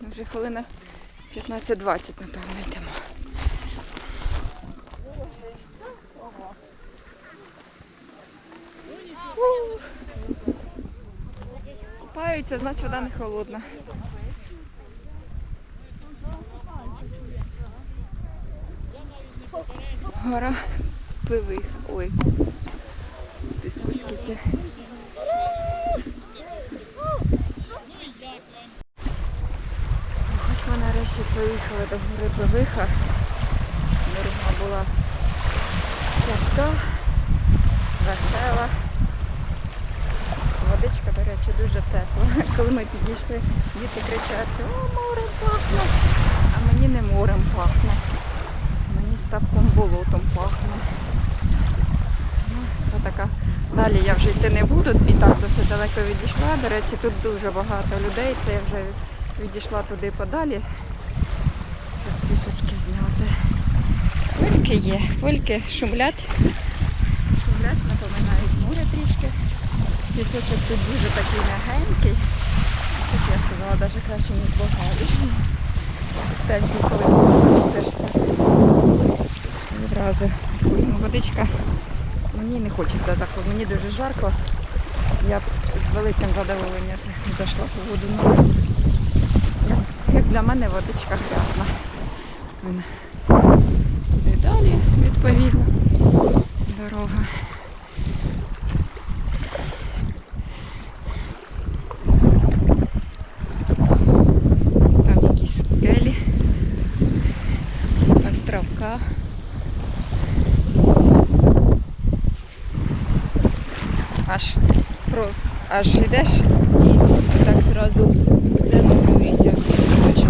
Ми вже хвилина 15-20, напевно, йдемо. Купаються, значить вода не холодна. Гора пивих. Ой, піску скільки. Нарешті приїхали до гори Пивиха. Дорога була тяжка, весела. Водичка, до речі, дуже тепла. Коли ми підійшли, діти кричать, о, морем пахне. А мені не морем пахне. Мені ставком болотом пахне. Ну, Це така. Далі я вже йти не буду, і так досить далеко відійшла. До речі, тут дуже багато людей. Це я вже відійшла туди подалі. Хвильки є, хвильки шумлять. Шумлять, напоминають море трішки. Пісочок тут дуже такий м'ягенький. Як я сказала, навіть краще, ніж Болгарі. Стенький, коли теж відразу ну, водичка. Мені не хочеться так, мені дуже жарко. Я б з великим задоволенням зайшла по воду. Як, як для мене водичка грязна. Вон. Туди далі, відповідно, дорога. Там якісь скелі, островка. Аж про аж йдеш і так зразу занурюєшся в пісочок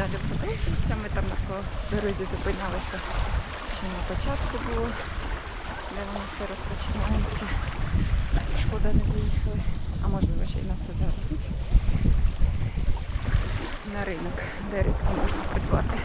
далі продовжується. Ми там на дорозі зупинялися. що на початку було, де воно все розпочинається. Шкода не заїхали. А можливо ще й нас це зараз. На ринок, де рідко можна придбати.